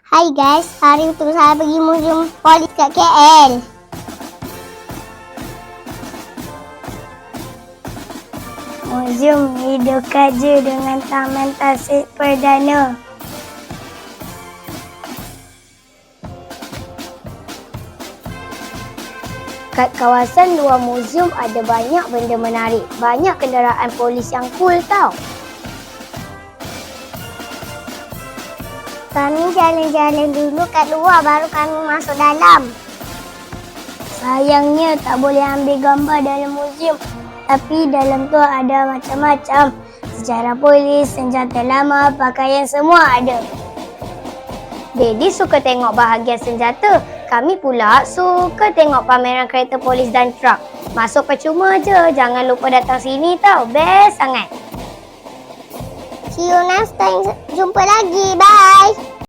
Hai guys, hari tu saya pergi museum polis kat KL. Museum hidup kaja dengan Taman Tasik Perdana. Kat kawasan luar museum ada banyak benda menarik. Banyak kenderaan polis yang cool tau. Kami jalan-jalan dulu kat luar baru kami masuk dalam. Sayangnya tak boleh ambil gambar dalam museum. Tapi dalam tu ada macam-macam. Sejarah polis, senjata lama, pakaian semua ada. Daddy suka tengok bahagian senjata. Kami pula suka tengok pameran kereta polis dan truk. Masuk percuma je. Jangan lupa datang sini tau. Best sangat. See you next time. Jumpa lagi. Bye.